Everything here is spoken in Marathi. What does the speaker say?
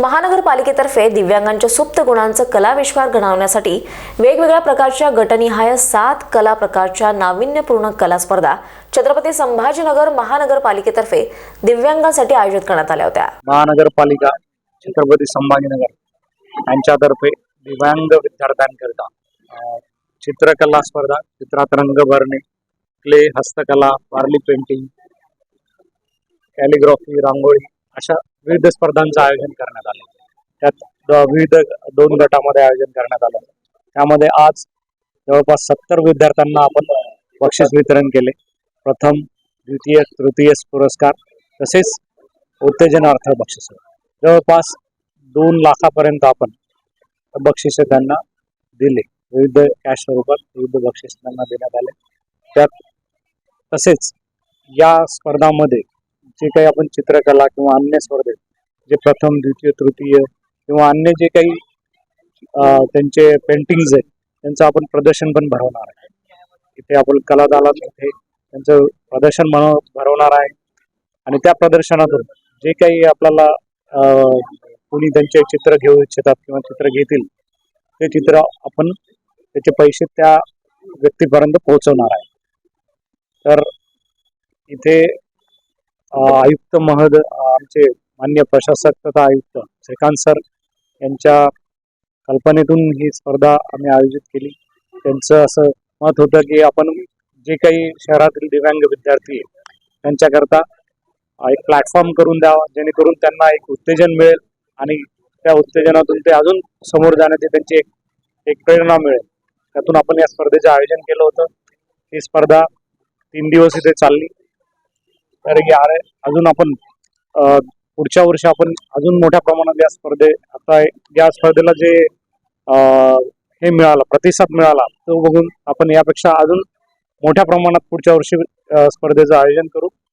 महानगरपालिकेतर्फे दिव्यांगांच्या सुप्त गुणांचं कलाविश्वार घडवण्यासाठी वेगवेगळ्या प्रकारच्या गटनिहाय सात कला प्रकारच्या नाविन्यपूर्ण कला स्पर्धा छत्रपती संभाजीनगर महानगरपालिकेतर्फे दिव्यांगांसाठी आयोजित करण्यात आल्या होत्या. महानगरपालिका छत्रपती संभाजीनगर यांच्यातर्फे दिव्यांग विद्यार्थ्यांकरिता चित्रकला स्पर्धा चित्रात रंग भरणे क्ले हस्तकला वारली पेंटिंग कॅलिग्राफी रांगोळी अशा विविध स्पर्धांचं आयोजन करण्यात आलं. त्यात द- विविध दोन गटामध्ये आयोजन करण्यात आलं. त्यामध्ये आज जवळपास सत्तर विद्यार्थ्यांना आपण बक्षीस वितरण केले. प्रथम द्वितीय तृतीय पुरस्कार तसेच उत्तेजनार्थ बक्षीस. जवळपास दोन लाखापर्यंत आपण बक्षिसे त्यांना दिले. विविध कॅश स्वरूपात विविध बक्षीस त्यांना देण्यात आले. त्यात तसेच या स्पर्धामध्ये जे काही आपण चित्रकला किंवा अन्य स्पर्धेत जे प्रथम द्वितीय तृतीय किंवा अन्य जे काही त्यांचे पेंटिंग्ज आहेत त्यांचं आपण प्रदर्शन पण भरवणार आहे. इथे आपण कला इथे त्यांचं प्रदर्शन म्हणून भरवणार आहे. आणि त्या प्रदर्शनातून जे काही आपल्याला कोणी त्यांचे चित्र घेऊ इच्छितात किंवा चित्र घेतील ते चित्र आपण त्याचे पैसे त्या व्यक्तीपर्यंत पोहोचवणार आहे. तर इथे आयुक्त महोदय आमचे मान्य प्रशासक तथा आयुक्त श्रीकांत सर यांच्या कल्पनेतून ही स्पर्धा आम्ही आयोजित केली. त्यांचं असं मत होतं की आपण जे काही शहरातील दिव्यांग विद्यार्थी आहे त्यांच्याकरता एक प्लॅटफॉर्म करून द्यावा जेणेकरून त्यांना एक उत्तेजन मिळेल आणि त्या उत्तेजनातून ते अजून समोर जाण्याची त्यांची एक एक प्रेरणा मिळेल. त्यातून आपण या स्पर्धेचं आयोजन केलं होतं. ही स्पर्धा तीन दिवस इथे चालली. तर या अजून आपण पुढच्या वर्षी आपण अजून मोठ्या प्रमाणात या स्पर्धे आता या स्पर्धेला जे हे मिळालं प्रतिसाद मिळाला तो बघून आपण यापेक्षा अजून मोठ्या प्रमाणात पुढच्या वर्षी स्पर्धेचं आयोजन करू.